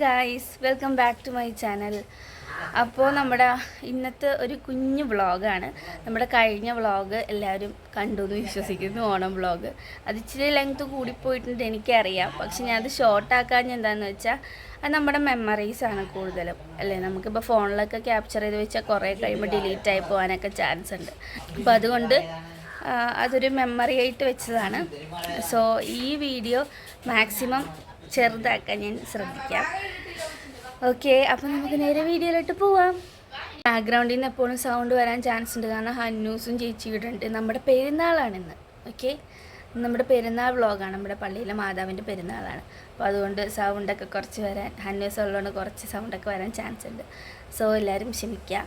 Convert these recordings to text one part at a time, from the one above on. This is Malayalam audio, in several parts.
Guys welcome back to my channel അപ്പോൾ നമ്മുടെ ഇന്നത്തെ ഒരു കുഞ്ഞു വ്ളോഗാണ് നമ്മുടെ കഴിഞ്ഞ വ്ളോഗ് എല്ലാവരും കണ്ടു എന്ന് വിശ്വസിക്കുന്നു ഓണം വ്ളോഗ് അത് ഇച്ചിരി ലെങ്ത് കൂടിപ്പോയിട്ടുണ്ട് എനിക്കറിയാം. പക്ഷെ ഞാൻ ഞാനത് ഷോർട്ടാക്കാൻ എന്താണെന്ന് വെച്ചാൽ അത് നമ്മുടെ മെമ്മറീസ് ആണ് കൂടുതലും. അല്ലേ? നമുക്കിപ്പോൾ ഫോണിലൊക്കെ ക്യാപ്ചർ ചെയ്ത് വെച്ചാൽ കുറേ കഴിയുമ്പോൾ ഡിലീറ്റ് ആയി പോകാനൊക്കെ ചാൻസ് ഉണ്ട്. അപ്പോൾ അതുകൊണ്ട് അതൊരു മെമ്മറി ആയിട്ട് വെച്ചതാണ്. സോ ഈ വീഡിയോ മാക്സിമം ചെറുതാക്കാൻ ഞാൻ ശ്രദ്ധിക്കാം. ഓക്കെ അപ്പം നമുക്ക് നേരെ വീഡിയോയിലോട്ട് പോവാം. ബാക്ക്ഗ്രൗണ്ടിൽ നിന്ന് എപ്പോഴും സൗണ്ട് വരാൻ ചാൻസ് ഉണ്ട്. കാരണം ഹന്നൂസും ചേച്ചി ഇവിടെ ഉണ്ട്. നമ്മുടെ പെരുന്നാളാണിന്ന് ഓക്കെ നമ്മുടെ പെരുന്നാൾ വ്ളോഗാണ് നമ്മുടെ പള്ളിയിലെ മാതാവിന്റെ പെരുന്നാളാണ്. അപ്പോൾ അതുകൊണ്ട് സൗണ്ടൊക്കെ കുറച്ച് വരാൻ ഹന്നൂസ് ഉള്ളതുകൊണ്ട് കുറച്ച് സൗണ്ടൊക്കെ വരാൻ ചാൻസ് ഉണ്ട്. സോ എല്ലാവരും ക്ഷമിക്കുക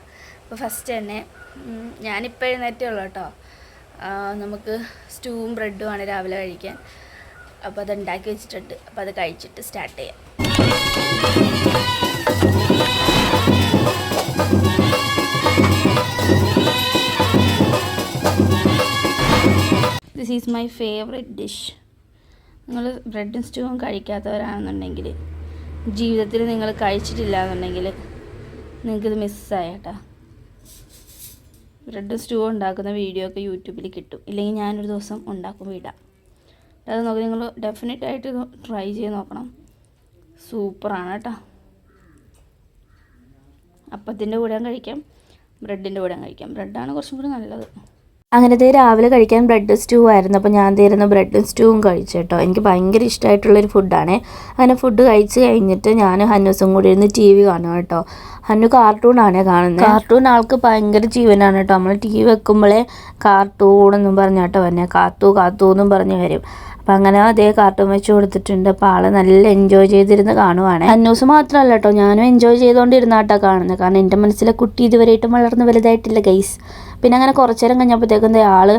അപ്പോൾ ഫസ്റ്റ് തന്നെ ഞാനിപ്പോൾ എഴുന്നേറ്റേ ഉള്ളൂ കേട്ടോ. നമുക്ക് സ്റ്റൂവും ബ്രെഡുമാണ് രാവിലെ കഴിക്കാൻ. അപ്പോൾ അത് ഉണ്ടാക്കി വെച്ചിട്ടുണ്ട്. അപ്പോൾ അത് കഴിച്ചിട്ട് സ്റ്റാർട്ട് ചെയ്യാം. This is my favourite dish നിങ്ങൾ ബ്രെഡും സ്റ്റൂവും കഴിക്കാത്തവരാണെന്നുണ്ടെങ്കിൽ ജീവിതത്തിൽ നിങ്ങൾ കഴിച്ചിട്ടില്ല എന്നുണ്ടെങ്കിൽ നിങ്ങൾക്കിത് മിസ്സായട്ടാ ബ്രെഡ് സ്റ്റൂ ഉണ്ടാക്കുന്ന വീഡിയോ ഒക്കെ യൂട്യൂബിൽ കിട്ടും. ഇല്ലെങ്കിൽ ഞാനൊരു ദിവസം ഉണ്ടാക്കും ഇടാം അത് നോക്കി നിങ്ങൾ ഡെഫിനറ്റ് ആയിട്ട് ഇത് ട്രൈ ചെയ്ത് നോക്കണം. സൂപ്പറാണ് കേട്ടോ. അപ്പത്തിന്റെ കൂടെ കഴിക്കാം ബ്രെഡിന്റെ കൂടെ കഴിക്കാം. ബ്രെഡാണ് കുറച്ചും കൂടി നല്ലത്. അങ്ങനെ അങ്ങനത്തെ രാവിലെ കഴിക്കാൻ ബ്രെഡ് സ്റ്റൂ ആയിരുന്നു അപ്പോൾ ഞാൻ തരുന്ന ബ്രെഡ് സ്റ്റൂവും കഴിച്ചു കേട്ടോ. എനിക്ക് ഭയങ്കര ഇഷ്ടമായിട്ടുള്ളൊരു ഫുഡാണ് അങ്ങനെ ഫുഡ് കഴിച്ച് കഴിഞ്ഞിട്ട് ഞാൻ ഹന്നൂസും കൂടി ഇരുന്ന് ടി വി കാണും കേട്ടോ. ഹന്നു കാർട്ടൂണാണ് കാണുന്നത് കാർട്ടൂൺ ആൾക്ക് ഭയങ്കര ജീവനാണ് കേട്ടോ. നമ്മൾ ടി വി വെക്കുമ്പോഴേ കാർട്ടൂൺ എന്നും പറഞ്ഞാട്ടോ വന്നെ കാത്തു കാത്തു എന്നും പറഞ്ഞ് വരും. അപ്പം അങ്ങനെ അതേ കാർട്ടൂൺ വെച്ച് കൊടുത്തിട്ടുണ്ട്. അപ്പോൾ ആളെ നല്ല എൻജോയ് ചെയ്തിരുന്ന് കാണുവാണ്. അന്നൂസ് മാത്രമല്ല കേട്ടോ ഞാനും എൻജോയ് ചെയ്തുകൊണ്ടിരുന്നാട്ടോ കാണുന്നത് കാരണം എന്റെ മനസ്സിലെ കുട്ടി ഇതുവരെയായിട്ടും വളർന്ന് വലുതായിട്ടില്ല ഗൈസ് പിന്നെ അങ്ങനെ കുറച്ചു നേരം കഴിഞ്ഞപ്പോഴത്തേക്കും ആൾ ആൾ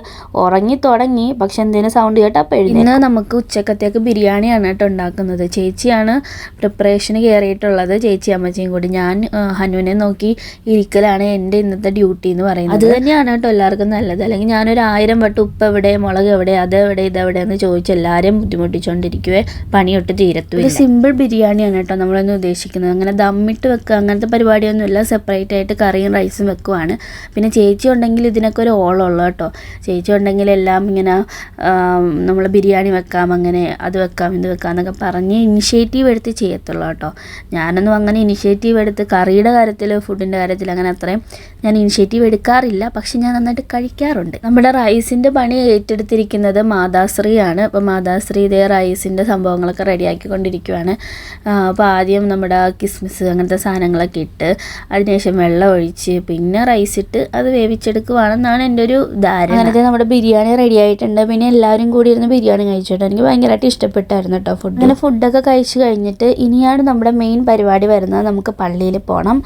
ഉറങ്ങി തുടങ്ങി. പക്ഷെ എന്തേലും സൗണ്ട് കേട്ടാ എഴുതി ഇന്ന് നമുക്ക് ഉച്ചക്കത്തേക്ക് ബിരിയാണിയാണ് കേട്ടോ ഉണ്ടാക്കുന്നത്. ചേച്ചിയാണ് പ്രിപ്പറേഷന് കയറിയിട്ടുള്ളത്. ചേച്ചി അമ്മച്ചിയും കൂടി. ഞാൻ ഹനുവിനെ നോക്കി ഇരിക്കലാണ് എന്റെ ഇന്നത്തെ ഡ്യൂട്ടി എന്ന് പറയുന്നത്. അത് തന്നെയാണ് കേട്ടോ എല്ലാവർക്കും നല്ലത്. അല്ലെങ്കിൽ ഞാനൊരു ആയിരം വട്ടം ഉപ്പ് എവിടെ മുളക് എവിടെ അത് എവിടെ ഇതെവിടെ എന്ന് ചോദിച്ച് എല്ലാവരെയും ബുദ്ധിമുട്ടിച്ചുകൊണ്ടിരിക്കുവേ പണിയൊട്ട് തീരത്തു ഒരു സിമ്പിൾ ബിരിയാണിയാണ് കേട്ടോ നമ്മളൊന്ന് ഉദ്ദേശിക്കുന്നത്. അങ്ങനെ ദമ്മിട്ട് വെക്കുക അങ്ങനത്തെ പരിപാടിയൊന്നുമില്ല. സെപ്പറേറ്റ് ആയിട്ട് കറിയും റൈസും വെക്കുവാണ്. പിന്നെ ചേച്ചി ഉണ്ടെങ്കിൽ ഇതിനൊക്കെ ഒരു ഓളമുള്ളൂ കേട്ടോ. ചേച്ചി ഉണ്ടെങ്കിൽ എല്ലാം ഇങ്ങനെ നമ്മൾ ബിരിയാണി വെക്കാം അങ്ങനെ അത് വെക്കാം ഇത് വെക്കാം എന്നൊക്കെ പറഞ്ഞ് ഇനിഷ്യേറ്റീവ് എടുത്ത് ചെയ്യത്തുള്ളൂ കേട്ടോ. ഞാനൊന്നും അങ്ങനെ ഇനിഷ്യേറ്റീവ് എടുത്ത് കറിയുടെ കാര്യത്തിൽ ഫുഡിന്റെ കാര്യത്തിൽ അങ്ങനെ അത്രയും ഞാൻ ഇനിഷ്യേറ്റീവ് എടുക്കാറില്ല. പക്ഷെ ഞാൻ നന്നായിട്ട് കഴിക്കാറുണ്ട്. നമ്മുടെ റൈസിന്റെ പണി ഏറ്റെടുത്തിരിക്കുന്നത് മാതാശ്രീയാണ്. അപ്പോൾ മാതാശ്രീ ഇതേ റൈസിന്റെ സംഭവങ്ങളൊക്കെ റെഡിയാക്കിക്കൊണ്ടിരിക്കുവാണ് അപ്പോൾ ആദ്യം നമ്മുടെ കിസ്മിസ് അങ്ങനത്തെ സാധനങ്ങളൊക്കെ ഇട്ട് അതിനുശേഷം വെള്ളം ഒഴിച്ച് പിന്നെ റൈസ് ഇട്ട് അത് വേവിച്ചെടുക്കുവാണെന്നാണ് എന്റെ ഒരു ധാരണ. അങ്ങനത്തെ നമ്മുടെ ബിരിയാണി റെഡി ആയിട്ടുണ്ട്. പിന്നെ എല്ലാവരും കൂടി ഇരുന്ന് ബിരിയാണി കഴിച്ചിട്ട്. എനിക്ക് ഭയങ്കരമായിട്ട് ഇഷ്ടപ്പെട്ടായിരുന്നു കേട്ടോ ഫുഡ് അങ്ങനെ ഫുഡൊക്കെ കഴിച്ച് കഴിഞ്ഞിട്ട് ഇനിയാണ് നമ്മുടെ മെയിൻ പരിപാടി വരുന്നത്. നമുക്ക് പള്ളിയിൽ പോകണം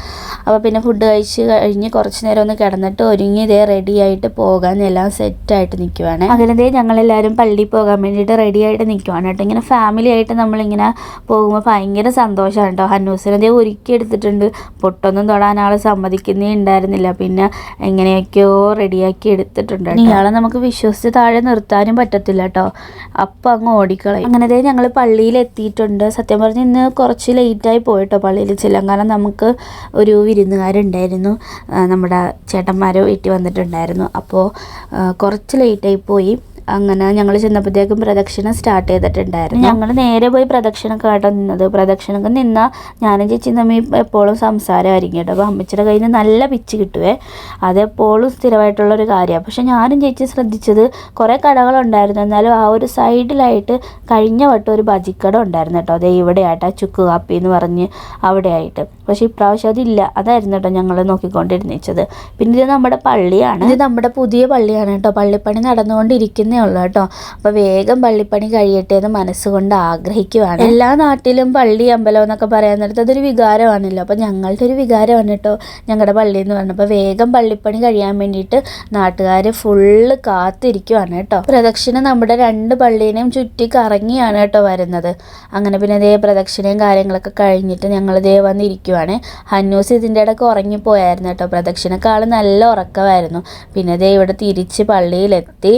അപ്പോൾ പിന്നെ ഫുഡ് കഴിച്ച് കഴിഞ്ഞ് കുറച്ച് നേരം ഒന്ന് കിടന്നിട്ട് ഒരുങ്ങി ഇതേ റെഡി ആയിട്ട് പോകാൻ എല്ലാം സെറ്റായിട്ട് നിൽക്കുവാണ് അങ്ങനെ ഞങ്ങളെല്ലാവരും പള്ളിയിൽ പോകാൻ വേണ്ടിയിട്ട് റെഡി ആയിട്ട് നിൽക്കുവാണ് കേട്ടോ ഇങ്ങനെ ഫാമിലി ആയിട്ട് നമ്മളിങ്ങനെ പോകുമ്പോൾ ഭയങ്കര സന്തോഷമാണ് കേട്ടോ ഹന്നൂസിനെ ഒരുക്കി എടുത്തിട്ടുണ്ട്. പൊട്ടൊന്നും തൊടാൻ ആൾ സമ്മതിക്കുന്നേ ഉണ്ടായിരുന്നില്ല. പിന്നെ എങ്ങനെയൊക്കെയോ റെഡിയാക്കി എടുത്തിട്ടുണ്ട്. ഇയാളെ നമുക്ക് വിശ്വസിച്ച് താഴെ നിർത്താനും പറ്റത്തില്ല കേട്ടോ. അപ്പം അങ്ങ് ഓടിക്കളയും. അങ്ങനത്തെ ഞങ്ങൾ പള്ളിയിൽ എത്തിയിട്ടുണ്ട്. സത്യം പറഞ്ഞ് ഇന്ന് കുറച്ച് ലേറ്റായി പോയിട്ടോ പള്ളിയിൽ ചെല്ലാം കാരണം നമുക്ക് ഒരു വിരുന്നുകാരുണ്ടായിരുന്നു. നമ്മുടെ ചേട്ടന്മാരോ വീട്ടിൽ വന്നിട്ടുണ്ടായിരുന്നു. അപ്പോൾ കുറച്ച് ലേറ്റായി പോയി. അങ്ങനെ ഞങ്ങൾ ചെന്നപ്പോഴത്തേക്കും പ്രദക്ഷിണം സ്റ്റാർട്ട് ചെയ്തിട്ടുണ്ടായിരുന്നു. ഞങ്ങൾ നേരെ പോയി പ്രദക്ഷിണമൊക്കെ കേട്ടോ നിന്നത്. പ്രദക്ഷിണമൊക്കെ നിന്നാൽ ഞാനും ചേച്ചി തമ്മിൽ എപ്പോഴും സംസാരമായിരിക്കും കേട്ടോ. അപ്പോൾ അമ്മച്ചിയുടെ കയ്യിൽ നിന്ന് നല്ല പിച്ച് കിട്ടുവേ. അതെപ്പോഴും സ്ഥിരമായിട്ടുള്ളൊരു കാര്യമാണ്. പക്ഷെ ഞാനും ചേച്ചി ശ്രദ്ധിച്ചത് കുറേ കടകളുണ്ടായിരുന്നു. എന്നാലും ആ ഒരു സൈഡിലായിട്ട് കഴിഞ്ഞ വട്ടം ഒരു ബജിക്കട ഉണ്ടായിരുന്നു കേട്ടോ. അതേ ഇവിടെ ആയിട്ട് ചുക്ക് കാപ്പി എന്ന് പറഞ്ഞ് അവിടെ ആയിട്ട് പക്ഷേ ഇപ്രാവശ്യം അതില്ല. അതായിരുന്നു കേട്ടോ ഞങ്ങൾ നോക്കിക്കൊണ്ടിരുന്നിച്ചത് പിന്നെ ഇത് നമ്മുടെ പള്ളിയാണ്. ഇത് നമ്മുടെ പുതിയ പള്ളിയാണ് കേട്ടോ. പള്ളിപ്പണി നടന്നുകൊണ്ടിരിക്കുന്നേ ഉള്ളൂ കേട്ടോ. അപ്പോൾ വേഗം പള്ളിപ്പണി കഴിയട്ടെ എന്ന് മനസ്സുകൊണ്ട് ആഗ്രഹിക്കുവാണ്. എല്ലാ നാട്ടിലും പള്ളി അമ്പലം എന്നൊക്കെ പറയാൻ നേരത്ത് അതൊരു വികാരമാണല്ലോ. അപ്പോൾ ഞങ്ങളുടെ ഒരു വികാരമാണ് കേട്ടോ ഞങ്ങളുടെ പള്ളി എന്ന് പറഞ്ഞത് അപ്പോൾ വേഗം പള്ളിപ്പണി കഴിയാൻ വേണ്ടിയിട്ട് നാട്ടുകാർ ഫുള്ള് കാത്തിരിക്കുവാണ് കേട്ടോ. പ്രദക്ഷിണ നമ്മുടെ രണ്ട് പള്ളീനെയും ചുറ്റി കറങ്ങിയാണ് കേട്ടോ വരുന്നത്. അങ്ങനെ പിന്നെ ഇതേ പ്രദക്ഷിണയും കാര്യങ്ങളൊക്കെ കഴിഞ്ഞിട്ട് ഞങ്ങൾ ഇതേ വന്നിരിക്കുവാണ്. ഹന്നൂസ് ഇതിന്റെ ഇടയ്ക്ക് ഉറങ്ങിപ്പോയായിരുന്നു കേട്ടോ. പ്രദക്ഷിണക്കാൾ നല്ല ഉറക്കമായിരുന്നു. പിന്നെ ഇതേ ഇവിടെ തിരിച്ച് പള്ളിയിലെത്തി.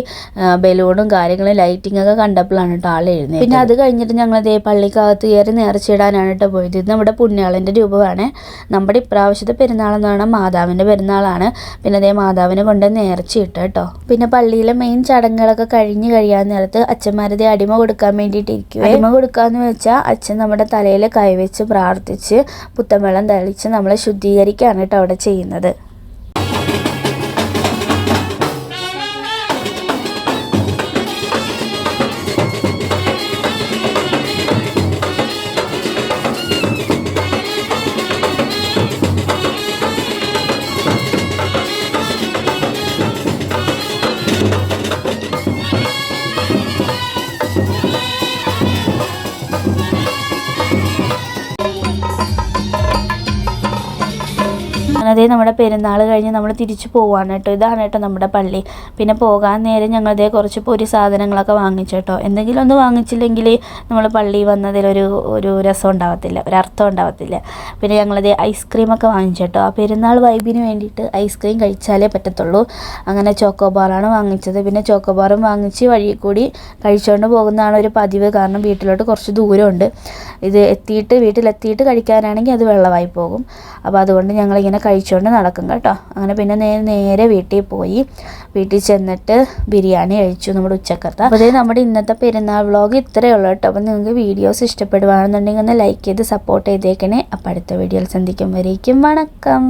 ബലൂണും കാര്യങ്ങളും ലൈറ്റിംഗ് ഒക്കെ കണ്ടപ്പോഴാണ് കേട്ടോ ആൾ എഴുന്നേറ്റ് പിന്നെ അത് കഴിഞ്ഞിട്ട് ഞങ്ങൾ ദേ പള്ളിക്കകത്ത് കയറി നേർച്ചയിടാനാണ് കേട്ടോ പോയത്. ഇത് നമ്മുടെ പുണ്യാളന്റെ രൂപമാണ്. നമ്മുടെ ഇപ്രാവശ്യത്തെ പെരുന്നാളെന്ന് പറഞ്ഞാൽ മാതാവിന്റെ പെരുന്നാളാണ്. പിന്നെ അതേ മാതാവിനെ കൊണ്ട് നേർച്ചയിട്ട് കേട്ടോ പിന്നെ പള്ളിയിലെ മെയിൻ ചടങ്ങുകളൊക്കെ കഴിഞ്ഞ് കഴിയാൻ നേരത്ത് അച്ഛന്മാരതേ അടിമ കൊടുക്കാൻ വേണ്ടിയിട്ട് ഇരിക്കും അടിമ കൊടുക്കാന്ന് വെച്ചാൽ അച്ഛൻ നമ്മുടെ തലയിൽ കൈവച്ച് പ്രാർത്ഥിച്ച് പുത്തൻ വെള്ളം തളിച്ച് നമ്മളെ ശുദ്ധീകരിക്കുകയാണ് കേട്ടോ അവിടെ ചെയ്യുന്നത്. അങ്ങനതേ നമ്മുടെ പെരുന്നാൾ കഴിഞ്ഞ് നമ്മൾ തിരിച്ചു പോവാണ് കേട്ടോ. ഇതാണ് കേട്ടോ നമ്മുടെ പള്ളി. പിന്നെ പോകാൻ നേരം ഞങ്ങളതേ കുറച്ച് പൊരി സാധനങ്ങളൊക്കെ വാങ്ങിച്ചു കേട്ടോ. എന്തെങ്കിലും ഒന്ന് വാങ്ങിച്ചില്ലെങ്കിൽ നമ്മൾ പള്ളി വന്നതിലൊരു ഒരു രസം ഉണ്ടാവത്തില്ല ഒരു അർത്ഥം ഉണ്ടാവത്തില്ല. പിന്നെ ഞങ്ങളതേ ഐസ്ക്രീമൊക്കെ വാങ്ങിച്ചു കേട്ടോ. ആ പെരുന്നാൾ വൈബിന് വേണ്ടിയിട്ട് ഐസ്ക്രീം കഴിച്ചാലേ പറ്റത്തുള്ളൂ. അങ്ങനെ ചോക്കോബാറാണ് വാങ്ങിച്ചത്. പിന്നെ ചോക്കോബാറും വാങ്ങിച്ച് വഴി കൂടി കഴിച്ചുകൊണ്ട് പോകുന്നതാണ് ഒരു പതിവ്. കാരണം വീട്ടിലോട്ട് കുറച്ച് ദൂരമുണ്ട്. ഇത് എത്തിയിട്ട് വീട്ടിലെത്തിയിട്ട് കഴിക്കാനാണെങ്കിൽ അത് വെള്ളമായി പോകും. അപ്പോൾ അതുകൊണ്ട് ഞങ്ങളിങ്ങനെ കഴിച്ചുകൊണ്ട് നടക്കും കേട്ടോ. അങ്ങനെ പിന്നെ നേരെ നേരെ വീട്ടിൽ പോയി. വീട്ടിൽ ചെന്നിട്ട് ബിരിയാണി കഴിച്ചു നമ്മുടെ ഉച്ചക്കത്തെ. അപ്പോൾ നമ്മുടെ ഇന്നത്തെ പെരുന്നാൾ വ്ളോഗ് ഇത്രയേ ഉള്ളൂ കേട്ടോ. അപ്പോൾ നിങ്ങൾക്ക് വീഡിയോസ് ഇഷ്ടപ്പെടുവാണെന്നുണ്ടെങ്കിൽ ഒന്ന് ലൈക്ക് ചെയ്ത് സപ്പോർട്ട് ചെയ്തേക്കണേ. അപ്പോൾ അടുത്ത വീഡിയോയിൽ സന്ധിക്കും വരേക്കും. വണക്കം.